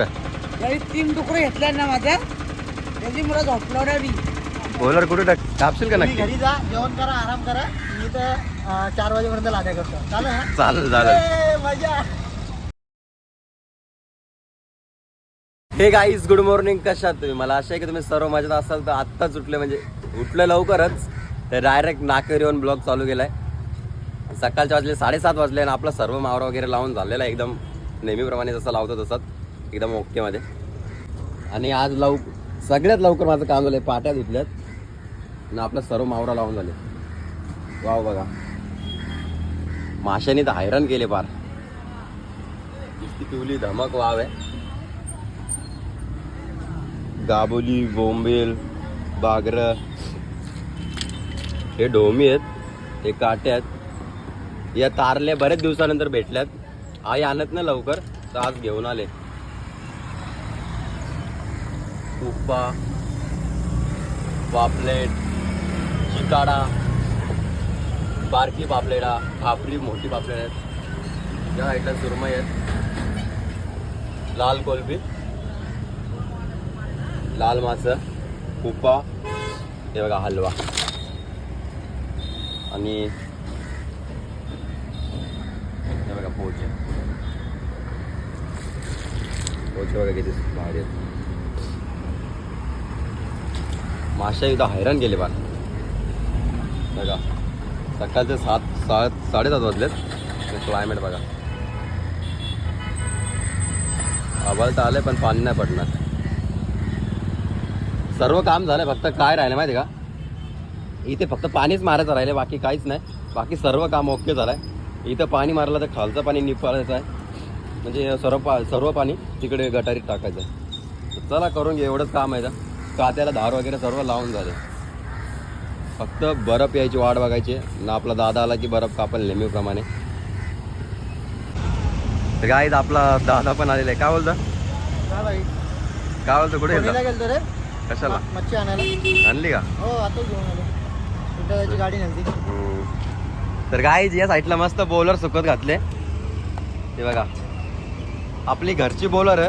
घरी तीन डुकरं घेतल्या ना माझ्या त्याची मला झोपलं मी बॉलर कुठे टाक टापशील का तुम्ही नक्की घरी जा जेवण करा आराम करा. मी तर अं, चार वाजेपर्यंत लाद्या करतो. चालेल ना? चालेल चालेल. ए, मजा. हे गाईज गुड मॉर्निंग कशात तुम्ही? मला आशा आहे की तुम्ही सर्व मजेत असाल. तर आत्ताच उठले म्हणजे उठलं लवकरच. तर डायरेक्ट नाकेवर येऊन ब्लॉग चालू केलाय. सकाळच्या वाजले साडेसात वाजले आणि आपला सर्व मावरा वगैरे लावून झालेला आहे. एकदम नेहमीप्रमाणे जसं लावतो तसंच. एकदम ओकेमध्ये आणि आज लव सगळ्यात लवकर माझं काम झालं पाट्या धुतल्यात. आणि आपला सर्व मावरा लावून झाले. वाव बघा. माशाने तर हैराण केले पार. नुसती पिवली धमक वाव आहे. गाबोली बोंबेल बागर. हे ढोमी आहेत. हे काटे आहेत. या तारल्या बरेच दिवसानंतर भेटल्यात. आई आणत ना लवकर तर आज घेऊन आले. तुप्पा पापलेट चिकाडा बारकी पापलेडा खापरी मोठी पापलेट आहेत. या साईडला सुरमई आहेत. लाल कोलबी लाल मास कुपा हे बघा हलवा. आणि हे बघा पोचे पोचे बघा किती भारी आहेत. माशा इथं हैराण गेले बा बघा सकाळचे सात सात साडेसात वाजलेत. क्लायमेट बघा. आभाळ तर आले पण पाणी नाही पडणार. सर्व काम झालं फक्त काय राहिलं माहिती का? इथे फक्त पाणीच मारायचं राहिलं बाकी काहीच नाही. बाकी सर्व काम ओके झालं आहे इथं पाणी मारलं तर खालचं पाणी निपाळायचं आहे. म्हणजे सर्व पा सर्व पाणी तिकडे गटारीत टाकायचं आहे. चला करून घे एवढंच काम आहे का कात्याला धार वगैरे सर्व लावून झाले. फक्त बर्फ यायची वाट बघायची. ना आपला दादा आला की बर्फ कापल नेहमीप्रमाणे. तर काय आपला दादा पण आलेला आहे. काय बोलता? काय बोलतो? कुठे गेलता? रे. कशाला? मच्छी आणायला. आणली का? हो आता घेऊन गाडी नव्हती. तर काय या साईडला मस्त बॉलर सुकत घातले. ते बघा. आपली घरची बॉलर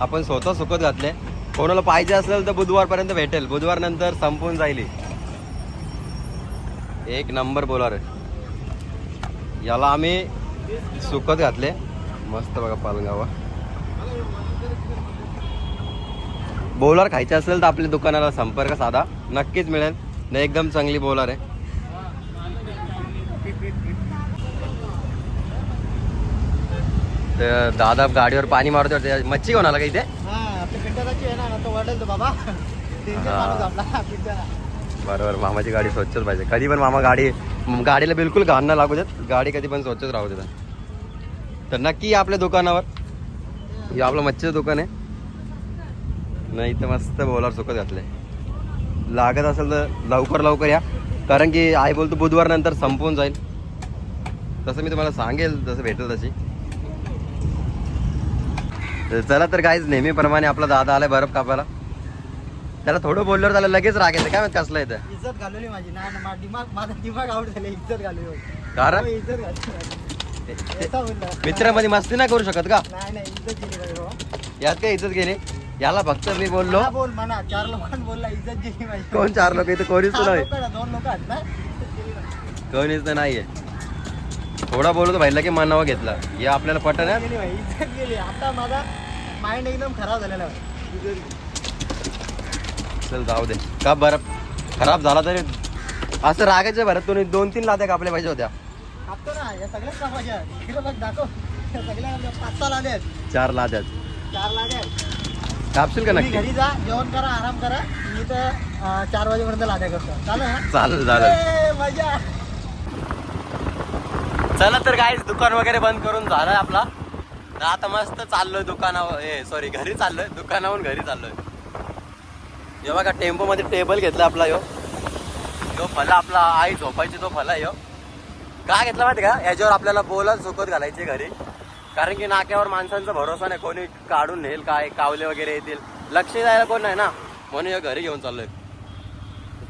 आपण स्वतः सुकत घातले. कोणाला पाहिजे असेल तर बुधवारपर्यंत भेटेल. बुधवार नंतर संपून जाईल एक नंबर बॉलर याला आम्ही सुकत घातले. मस्त बघा पालगावा. बॉलर खायचे असेल तर आपल्या दुकानाला संपर्क साधा. नक्कीच मिळेल. न एकदम चांगली बॉलर आहे. तर दादा गाडीवर पाणी मारतो ते मच्छी कोणाला आला का इथे? ना तो बाबा. बरोबर मामाची गाडी स्वच्छच पाहिजे. कधी पण मामा गाडी गाडीला बिलकुल घाण नाही लागू देत. गाडी कधी पण स्वच्छच राहू देत तर नक्की आपल्या दुकानावर. हे आपलं मच्छीचं दुकान आहे. नाही तर मस्त बोलावर सुकत घातलंय. लागत असेल तर लवकर लवकर या. कारण की आई बोलतो बुधवार नंतर संपून जाईल. तसं मी तुम्हाला सांगेल जसं भेटेल तशी. तर चला तर काहीच नेहमीप्रमाणे आपला दादा आलाय बर्फ कापायला. त्याला थोडं बोलल्यावर त्याला लगेच राग येतं. काय माहीत कसलं येतं इज्जत घालवली माझी. ना ना, मा- दिमाग माझा दिमाग आउट झाले. इज्जत घालवली माझी. कारण? हो, इज्जत घालवली येता बोलला. मित्रामध्ये मस्ती नाही करू शकत का? नाही नाही इज्जत बाबा. यात काय इज्जत गेली? याला फक्त मी बोललो. हा बोल म्हणा. चार लोकांना बोलला इज्जत दिली पाहिजे कोण चार लोक? इथं कोणीच चार नाही. लोकं ना, दोन लोक आहेत ना? इज्जत. कोणीच तर नाहीये. थोडा बोलतो भाईला की मनावा घेतला. हे आपल्याला पटन इज्जत गेली भाई, इज्जत गेली. आता माझा माइंड एकदम खराब झालेला इज्जत. चल जाऊ दे. का बरं? खराब झाला तरी असं रागायचं बरं. तुम्ही दोन तीन लाद्या कापल्या पाहिजे होत्या. कापतो ना. या सगळ्याच कापायच्या. इकडे बघ दाखव. या सगळ्या पाच सहा लाद्या आहेत. चार लाद्या चार लाद्या आहेत. कापशील का तुम्ही नक्की? घरी जा जेवण करा आराम करा. मी तर अं, चार वाजेपर्यंत लाद्या करतो. चालेल ना? चालेल चालेल. ए, मजा. चला तर काहीच दुकान वगैरे बंद करून झालं आपला. तर आता मस्त चाललोय दुकानावर ए सॉरी घरी चाललोय. दुकानावरून घरी चाललोय. हे बघा टेम्पो मध्ये टेबल घेतला आपला यो. यो फला आपला आई झोपायची तो फला यो. का घेतला माहिती का? याच्यावर आपल्याला बोलत सुकत घालायचे घरी. कारण की नाक्यावर माणसांचा भरोसा नाही. कोणी काढून नेईल काय? कावले वगैरे येतील. लक्ष द्यायला कोण नाही ना? म्हणून या घरी घेऊन चाललोय.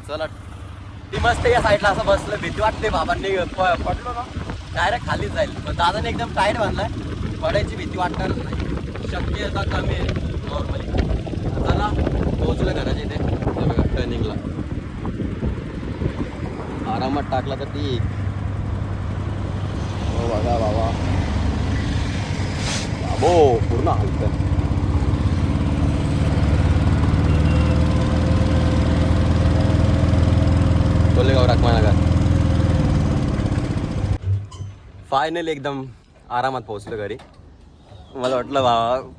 चला. ती मस्त या साईडला असं बसलं. भीती वाटते बाबांनी. प- पडलो ना. डायरेक्ट खाली जाईल. पण दादाने एकदम टाईट बांधलाय. पडायची भीती वाटणारच नाही. शक्यता कमी आहे नॉर्मली चला पोहोचलं घराच्या इथे. बघा टर्निंगला आरामात टाकला तर ती हो बघा बाबा बाबो पूर्ण हलतं कोलेगाव फायनली एकदम आरामात पोहोचलो घरी. मला वाटलं बाबा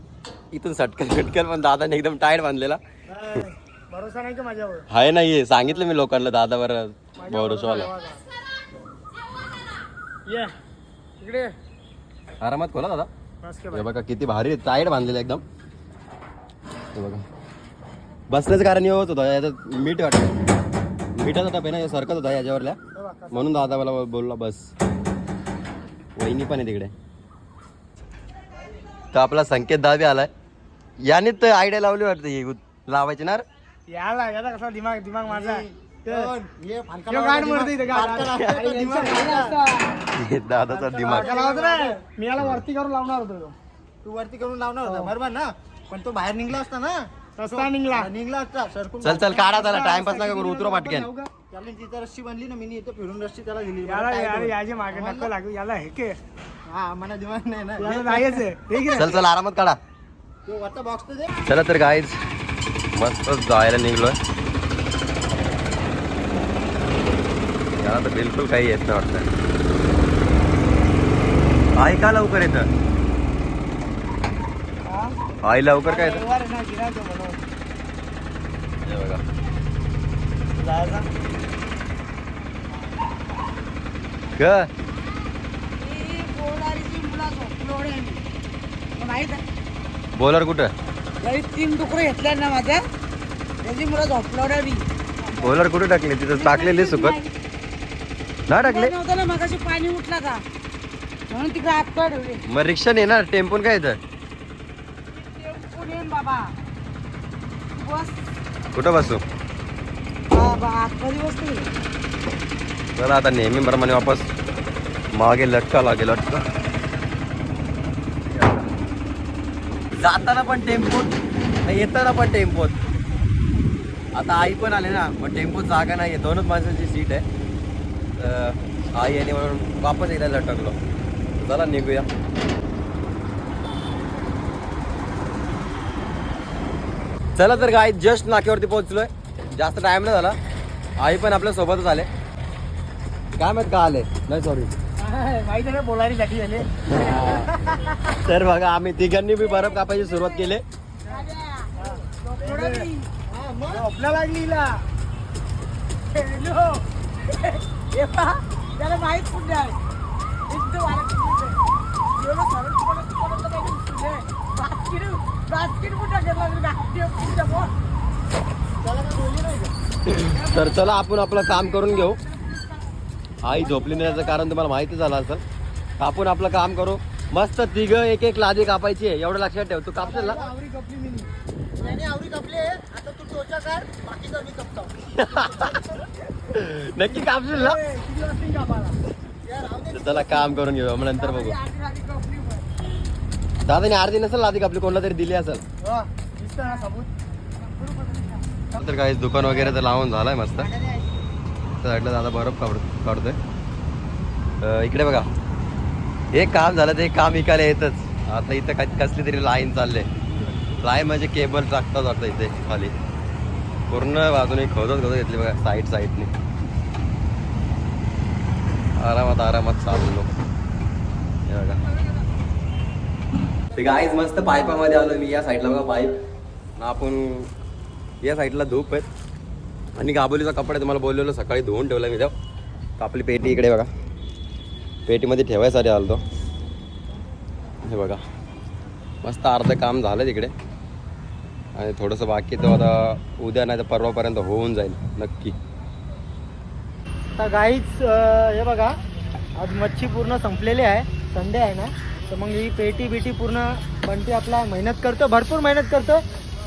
इथून सटकल सटकल पण दादाने एकदम टाईट बांधलेला. भरोसा नाही का माझ्यावर? आहे नाही सांगितलं मी लोकांना दादा बरं भरोसावाला ये इकडे आरामात खोला दादा. बस के हे बघा किती भारी टाईट बांधलेलं एकदम. हे बघा. बसण्याचं कारण होत होतं याच्यात मीठ वाटतं. मिठाचा टप आहे ना हे सरकत होता याच्यावरल्या. म्हणून दादा मला बोलला बस. वहिनी पण आहे तिकडे तर आपला संकेत दाबी आलाय याने तर आयडिया लावली वाटतं ही उत- लावायची ना रे? याला याला कसा दिमाग दिमाग माझा ये फालका यो गाड मरते इथे गाड. फालका दिमाग दादाचा दिमाग फालका लावतो रे. मी याला वरती करून लावणार होतो. तू वरती करून लावणार होता बरोबर ना पण तो बाहेर निघला असता ना रस्ता निघला. निघला असता सरकून चल चल काढा त्याला. टाइमपास नका करू? उतरो पाटक्यान? त्याला तिथं रस्सी बनली ना मी इथं फिरून रस्सी त्याला दिली. याला बरं, याला काय याचे मागे नको लागू याला हे के. करू? हा मला दिमाग नाही ना. याला नाहीच आहे. हे घे. चल चल आरामात काढा. तो वरचा बॉक्स तर दे चला तर गाईज मस्त जायला निघलोय. याला तर बिलकुल काही येत नाही वाटतं. आई का लवकर येतं आई लवकर काय येतं आहे? बोलर कुठं? घरी तीन डुकरं घेतल्या ना माझ्या. त्याची मुलं झोपलवड्या बी बोलर कुठे टाकले? तिथं टाकलेली सुकत. ना टाकले? नव्हतं ना मगाशी पाणी उठला का? म्हणून तिकडे हात पाय ठेवले मग रिक्षा नाही ना टेम्पून काय येतं बाबा. बस. कुठं बसू? बाबा आतमध्ये बसते. चला आता नेहमीप्रमाणे वापस. मागे लटका लागेल लटका. जाताना पण टेम्पोत येताना पण टेम्पोत. आता आई पण आले ना मग टेम्पोत जागा नाही आहे दोनच माणसाची सीट आहे. तर आई आणि म्हणून वापस एकदा लटकलो. चला निघूया. चला तर गाई जस्ट नाक्यावरती पोहोचलोय. जास्त टाइम नाही झाला. आई पण आपल्या सोबतच आले. काय माहीत का आले नाही सॉरी तर बघा आम्ही तिघांनी बी बर्फ कापायची सुरुवात केली. माहीत तरी चला आपण आपलं काम करून घेऊ. आई झोपली नाही याचं कारण तुम्हाला माहिती झालं असेल. आपण आपलं काम करू. मस्त तिघ एक एक लादी कापायची आहे. एवढं लक्षात ठेव. तू कापशील ना? नक्की कापशील ना? चला काम करून घेऊ. मग नंतर बघू आधी आधी कपली पण. दादाने अर्धी नसेल लादी कापली कोणाला तरी दिली असेल. हो, दिसतं ना सबूत. तर काही दुकान वगैरे तर लावून झालंय मस्त. वाटलं दादा बरफ काढ काढतोय. इकडे बघा. हे काम झालं ते काम विकायला येतच. आता इथं काय कसली तरी लाईन चालले लाईन म्हणजे केबल टाकतात वाटतं इथे खाली. पूर्ण बाजूने खोदत खोदत घेतली बघा साईड साईडने आरामात आरामात चाललो. हे बघा. ते गाईज मस्त पाईपामध्ये आलो मी या साईडला बघा पाईप आपण या साईडला धूप आहेत. आणि गाबोलीचा कपडा तुम्हाला बोललेलो सकाळी धुवून ठेवला मी तर आपली पेटी इकडे बघा. पेटीमध्ये ठेवायसाठी आलो तो हे बघा. मस्त अर्धं काम झालं तिकडे. आणि थोडंसं बाकी तो आता उद्या नाही तर परवापर्यंत होऊन जाईल नक्की. आता गाईच हे बघा. आज मच्छी पूर्ण संपलेली आहे. संडे आहे ना? तर मग ही पेटी बिटी पूर्ण बंटी आपला मेहनत करतो भरपूर मेहनत करतो.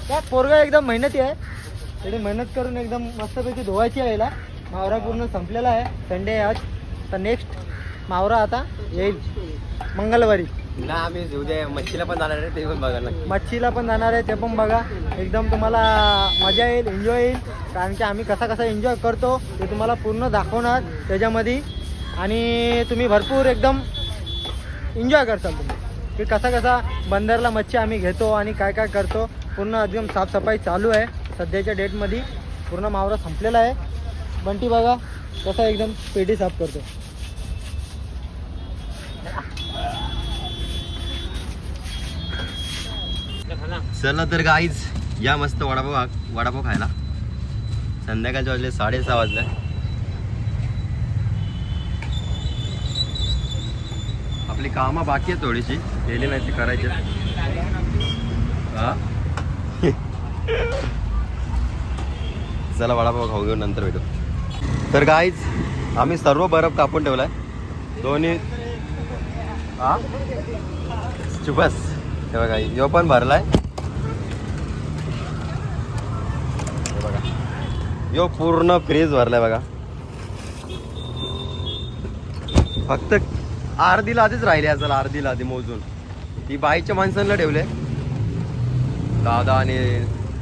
त्या पोरगा एकदम मेहनती आहे. थोडी मेहनत करून एकदम मस्तपैकी धुवायची आहे याला. मावरा पूर्ण संपलेला आहे. संडे आज. तर नेक्स्ट मावरा आता येईल. मंगळवारी. ना आम्ही उद्या मच्छीला पण जाणार आहे ते पण बघा मच्छीला पण जाणार आहे ते पण बघा. एकदम तुम्हाला मजा येईल एन्जॉय येईल. कारण की आम्ही कसा कसा एन्जॉय करतो ते तुम्हाला पूर्ण दाखवणार त्याच्यामध्ये. आणि तुम्ही भरपूर एकदम एन्जॉय करताल तुम्ही. की कसा कसा बंदरला मच्छी आम्ही घेतो आणि काय काय करतो पूर्ण एकदम साफसफाई चालू आहे. सध्याच्या डेटमध्ये पूर्ण मावरा संपलेला आहे. बंटी बघा कसा एकदम पेटी साफ करतो. चला तर गाईज या मस्त वडापाव वडापाव खायला. संध्याकाळचे वाजले साडेसहा वाजले. आपली कामं बाकी आहे थोडीशी. केली नाही ती करायची. हा? चला वडापाव खाऊ घेऊन नंतर भेटू. तर गाईज आम्ही सर्व बर्फ कापून ठेवलाय. दोन्ही हा? चुपस तेव्हा काही यो पण भरलाय. बघा. यो पूर्ण फ्रीज भरलाय बघा. फक्त अर्धीला आधीच राहिली असेल अर्धीला आधी मोजून. ती बाईच्या माणसांना ठेवले. दादा आणि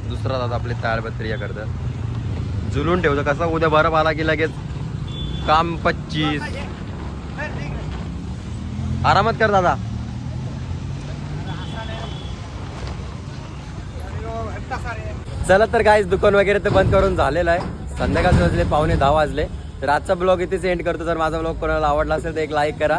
दुसरा दादा आपले ताळपत्रिया करतात. झुलून ठेवतं. कसं उद्या बरं आला की लगेच काम पच्चीस. आरामात कर दादा. चला तर काहीच दुकान वगैरे तर बंद करून झालेलं आहे. संध्याकाळचे वाजले पावणे दहा वाजले. तर आजचा ब्लॉग इथेच एंड करतो. जर माझा ब्लॉग कोणाला आवडला असेल तर एक लाईक करा.